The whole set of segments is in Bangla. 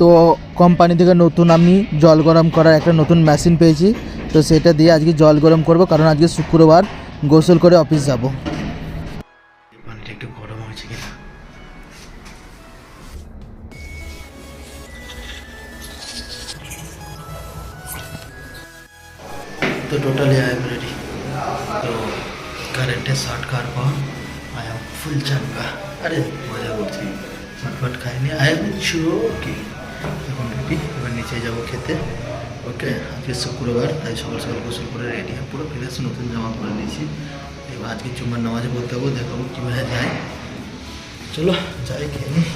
তো কোম্পানি থেকে নতুন আমি জল গরম করার একটা নতুন মেশিন পেয়েছি। তো সেটা দিয়ে আজকে জল গরম করব, কারণ আজকে শুক্রবার, গোসল করে অফিস যাব। তো টোটালি আই এম রেডি তো কারেন্টে শর্ট কার পর আই এম ফুল চামকা আরে, মজা করছি। ফটফট খাইনি আই এম চোকি এখন রুটি এবার নিচে যাব খেতে ওকে আজকে শুক্রবার তাই সকাল সকাল গোসল করে রেডি হয়ে পুরো ফ্রেশ নতুন জামা পরে নিয়েছি এবার আজকে চুম্বার নামাজে পড়তে হব দেখাবো কীভাবে যায় চলো যাই খেয়ে নিই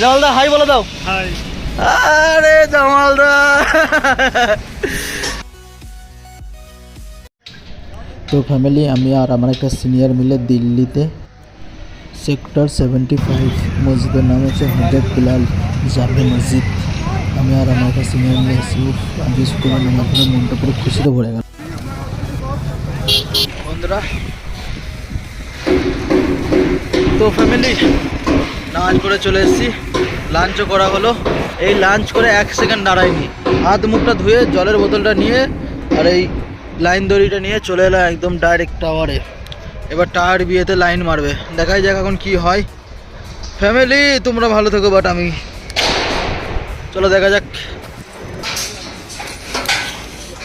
জামালদা হাই বলে দাও। হাই আরে জামালদা। তো ফ্যামিলি আমি আর আমার একটা সিনিয়র মিলে দিল্লিতে সেক্টর সেভেন্টি ফাইভ মসজিদের নাম হচ্ছে হজরত বিলাল জামে মসজিদ। আমি আর আমার একটা সিনিয়র মিলে এসেছি। আজকে শুক্রবার নামাজ পড়ে মনটা পুরো খুশিতে ভরে গেল। বন্ধুরা, তো ফ্যামিলি নামাজ করে চলে এসেছি। লাঞ্চও করা হলো। এই লাঞ্চ করে এক সেকেন্ড দাঁড়ায়নি হাত মুখটা ধুয়ে জলের বোতলটা নিয়ে আর এই লাইন দড়িটা নিয়ে চলে এলাম একদম ডাইরেক্ট টাওয়ারে এবার টাওয়ার বিয়েতে লাইন মারবে দেখাই যাক এখন কি হয় ফ্যামিলি তোমরা ভালো থেকো বাট আমি চলো দেখা যাক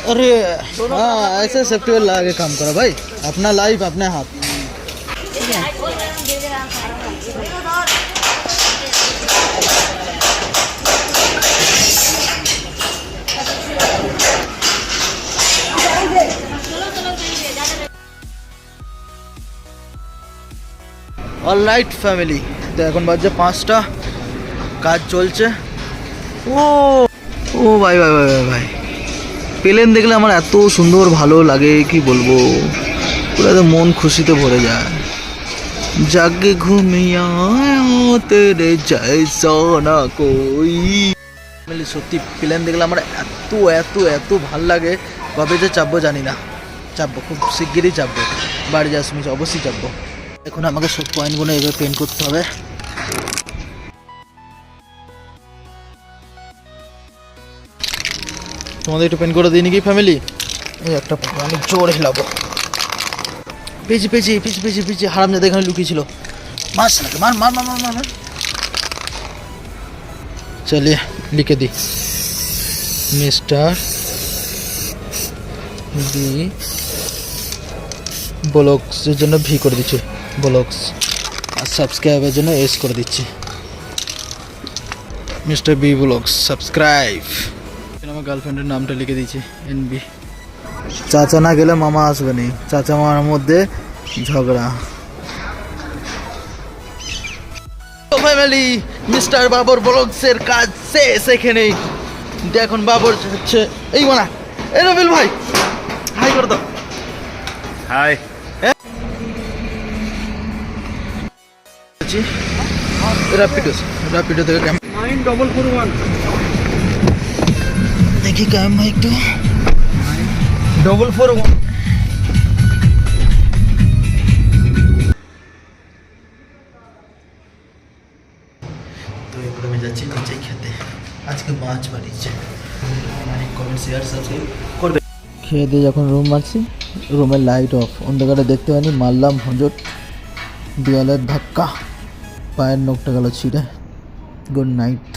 अरे हाँ ऐसे सेफ्टी वेल लगा के काम करो भाई अपना लाइफ अपने हाथ অল রাইট ফ্যামিলি তো এখন বাজছে পাঁচটা। কাজ চলছে। ও ও, ভাই ভাই ভাই ভাই ভাই। প্লেন দেখলে আমার এত সুন্দর ভালো লাগে, কি বলব? পুরো মন খুশিতে ভরে যায়। জাগে ঘুমিয়া জয়সা না কই। সত্যি প্লেন দেখলে আমার এত এত এত ভালো লাগে। কবে যে চাপবো জানি না। চাপবো, খুব শিগগিরই চাপবো। বাড়ি সময় অবশ্যই চাপবো। এখন আমাকে সব পয়েন্টগুলো এবার পেন করতে হবে। তোমাদের একটু পেন করে দিই নাকি, ফ্যামিলি? এই একটা আমি জোর হিলাবো। পেয়েছি পেয়েছি পেয়েছি পেয়েছি পেয়েছি। হারাম যাতে এখানে লুকিয়েছিল। মার সালাকে, মার মার মার মার মার মার। লিখে দিই। মিস্টার বি ব্লগসের জন্য ভি করে দিচ্ছি। ব্লগস আর সাবস্ক্রাইবের জন্য এস করে দিচ্ছি। Mister B blogs, subscribe. আমার গার্লফ্রেন্ডের নামটা লিখে দিয়েছি এন বি চাচা না গেলে মামা আসবে নি। চাচা মামার মধ্যে ঝগড়া। ফ্যামিলি মিস্টার বাবর ব্লগসের কাজ শেষ এখানেই এখন বাবর হচ্ছে এই মানা, এই রবিল ভাই। হাই করে দাও। হাই র্যাপিডো র্যাপিডো থেকে cam nine double four one দেখি ক্যাম একটু। ডবল ফোর ওয়ান তো এরপরে আমি যাচ্ছি নিচে খেতে। আজকে মাছ বানিয়েছে। লাইক কমেন্ট শেয়ার সাবস্ক্রাইব করবে। খেয়ে দিয়ে যখন রুম মারছি রুমের লাইট অফ অন্ধকারে দেখতে পাইনি মারলাম হজট দেওয়ালের ধাক্কা। পায়ের নখটা গেল ছিঁড়ে। Good night